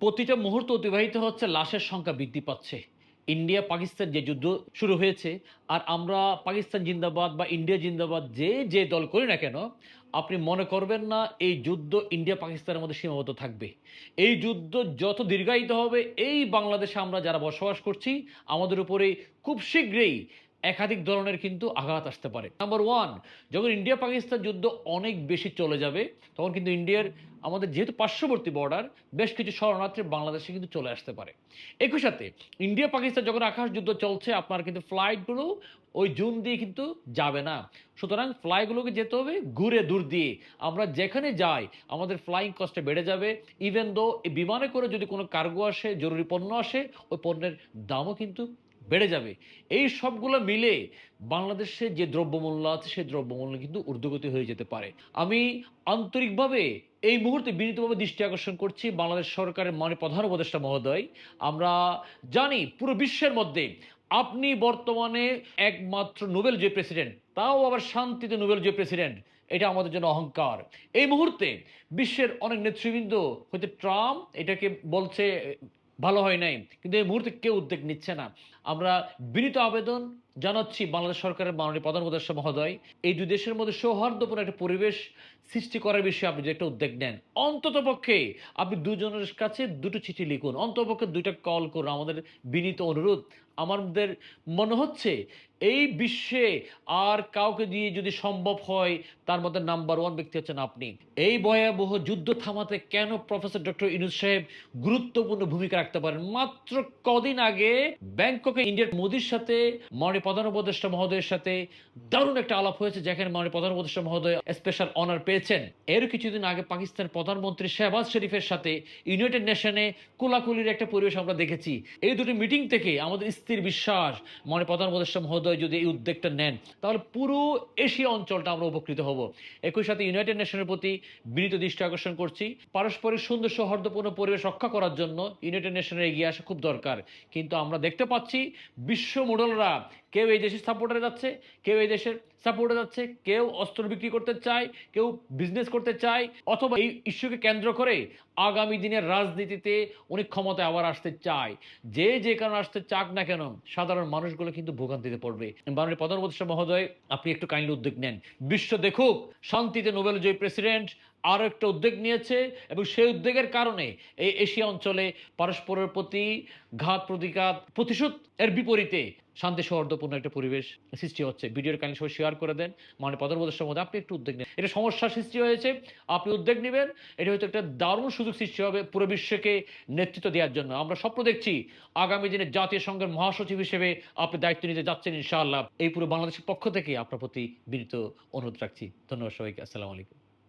প্রতিটা মুহূর্ত অতিবাহিত হচ্ছে, লাশের সংখ্যা বৃদ্ধি পাচ্ছে। ইন্ডিয়া, পাকিস্তান যে যুদ্ধ শুরু হয়েছে, আর আমরা পাকিস্তান জিন্দাবাদ বা ইন্ডিয়া জিন্দাবাদ যে যে দল করি না কেন, আপনি মনে করবেন না, এই যুদ্ধ ইন্ডিয়া, পাকিস্তানের মধ্যে সীমাবদ্ধ থাকবে। এই যুদ্ধ যত দীর্ঘায়িত হবে, এই বাংলাদেশে আমরা যারা বসবাস করছি, আমাদের উপরে খুব শীঘ্রই একাধিক ধরনের কিন্তু আঘাত আসতে পারে। নাম্বার ওয়ান যখন ইন্ডিয়া পাকিস্তান যুদ্ধ অনেক বেশি চলে যাবে, তখন কিন্তু ইন্ডিয়ার আমাদের যেহেতু পার্শ্ববর্তী বর্ডার বেশ কিছু শরণার্থী বাংলাদেশে কিন্তু চলে আসতে পারে। একই সাথে ইন্ডিয়া পাকিস্তান যখন আকাশ যুদ্ধ চলছে, আপনার কিন্তু ফ্লাইটগুলো ওই জুন দিয়ে কিন্তু যাবে না। সুতরাং ফ্লাইগুলোকে যেতে হবে ঘুরে দূর দিয়ে। আমরা যেখানে যাই, আমাদের ফ্লাইং কস্টে বেড়ে যাবে। ইভেন দো বিমানে করে যদি কোনো কার্গো আসে, জরুরি পণ্য আসে, ওই পণ্যের দামও কিন্তু বেড়ে যাবে। এই সবগুলো মিলে বাংলাদেশে যে দ্রব্যমূল্য আছে, সেই দ্রব্যমূল্য কিন্তু ঊর্ধ্বগতি হয়ে যেতে পারে। আমি আন্তরিকভাবে এই মুহূর্তে বিনীতভাবে দৃষ্টি আকর্ষণ করছি বাংলাদেশ সরকারের মানে প্রধান উপদেষ্টা মহোদয়। আমরা জানি পুরো বিশ্বের মধ্যে আপনি বর্তমানে একমাত্র নোবেল যে প্রেসিডেন্ট, তাও আবার শান্তিতে নোবেল যে প্রেসিডেন্ট, এটা আমাদের জন্য অহংকার। এই মুহূর্তে বিশ্বের অনেক নেতৃবৃন্দ, হয়তো ট্রাম্প, এটাকে বলছে ভালো হয় নাই। কিন্তু এই মুহূর্তে কেউ উদ্যোগ নিচ্ছে না। আমরা বিনীত আবেদন জানাচ্ছি বাংলাদেশ সরকারের মাননীয় প্রধান উপদেষ্টা মহোদয়, এই দুই দেশের মধ্যে সৌহার্দ্যপূর্ণ একটা পরিবেশ সৃষ্টি করার বিষয়ে আপনি যে একটা উদ্যোগ নেন। অন্তত পক্ষে আপনি দুজনের কাছে দুটো চিঠি লিখুন। অন্তত পক্ষে দুইটা কল করুন। আমাদের বিনীত অনুরোধ, আমাদের মনে হচ্ছে এই বিশ্বে আর কাউকে দিয়ে যদি সম্ভব হয়, তার মধ্যে নাম্বার ওয়ান ব্যক্তি হচ্ছেন আপনি। এই ভয়াবহ যুদ্ধ থামাতে কেন প্রফেসর ডক্টর ইনুস সাহেব গুরুত্বপূর্ণ ভূমিকা রাখতে পারেন? মাত্র কদিন আগে ব্যাংককে ইন্ডিয়ার মোদির সাথে মাননীয় প্রধান উপদেষ্টা মহোদয়ের সাথে দারুণ একটা আলাপ হয়েছে, যেখানে মাননীয় প্রধান উপদেষ্টা মহোদয় স্পেশাল অনার পেয়েছেন। এর কিছুদিন আগে পাকিস্তান প্রধানমন্ত্রী শেহবাজ শরীফের সাথে ইউনাইটেড নেশনে কোলাকুলির একটা পরিবেশ আমরা দেখেছি। এই দুটি মিটিং থেকে আমাদের স্থির বিশ্বাস, মাননীয় প্রধান উপদেষ্টা মহোদয় যদি এই উদ্যোগটা নেন, তাহলে পুরো এশিয়া অঞ্চলটা আমরা উপকৃত হব। একই সাথে ইউনাইটেড নেশনের প্রতি বিনীত দৃষ্টি আকর্ষণ করছি। পারস্পরিক সুন্দর সৌহার্দ্যপূর্ণ পরিবেশ রক্ষা করার জন্য ইউনাইটেড নেশনের এগিয়ে আসা খুব দরকার। কিন্তু আমরা দেখতে পাচ্ছি বিশ্ব মোডলরা কেউ এই দেশের সাপোর্টে যাচ্ছে, কেউ এই দেশের সাপোর্টে যাচ্ছে, কেউ অস্ত্র বিক্রি করতে চায়, কেউ বিজনেস করতে চায়, অথবা এই ইস্যুকে কেন্দ্র করে আগামী দিনের রাজনীতিতে উনি ক্ষমতায় আবার আসতে চায়। যে যে কারণে আসতে চাক না কেন, সাধারণ মানুষগুলো কিন্তু ভোগান্তিতে পড়বে। মাননীয় প্রধান মহোদয়, আপনি একটু কাইন্ডলি উদ্যোগ নেন। বিশ্ব দেখুক, শান্তিতে নোবেল জয়ী প্রেসিডেন্ট আরও একটা উদ্যোগ নিয়েছে এবং সেই উদ্যোগের কারণে এই এশিয়া অঞ্চলে পরস্পরের প্রতি ঘাত প্রতিঘাত প্রতিশোধ এর বিপরীতে শান্তি সৌহার্দ্যপূর্ণ একটা পরিবেশ সৃষ্টি হচ্ছে। ভিডিওর কাহিনী সবাই শেয়ার করে দেন। মানে প্রধান উপদেষ্টার মধ্যে আপনি একটু উদ্যোগ নেন। এটা সমস্যার সৃষ্টি হয়েছে, আপনি উদ্যোগ নেবেন, এটা হয়তো একটা দারুণ সুযোগ সৃষ্টি হবে পুরো বিশ্বকে নেতৃত্ব দেওয়ার জন্য। আমরা স্বপ্ন দেখছি আগামী দিনে জাতীয় সংঘের মহাসচিব হিসেবে আপনি দায়িত্ব নিতে যাচ্ছেন ইনশাআল্লাহ। এই পুরো বাংলাদেশের পক্ষ থেকে আপনার প্রতি বিনীত অনুরোধ রাখছি। ধন্যবাদ সবাইকে। আসসালামু আলাইকুম।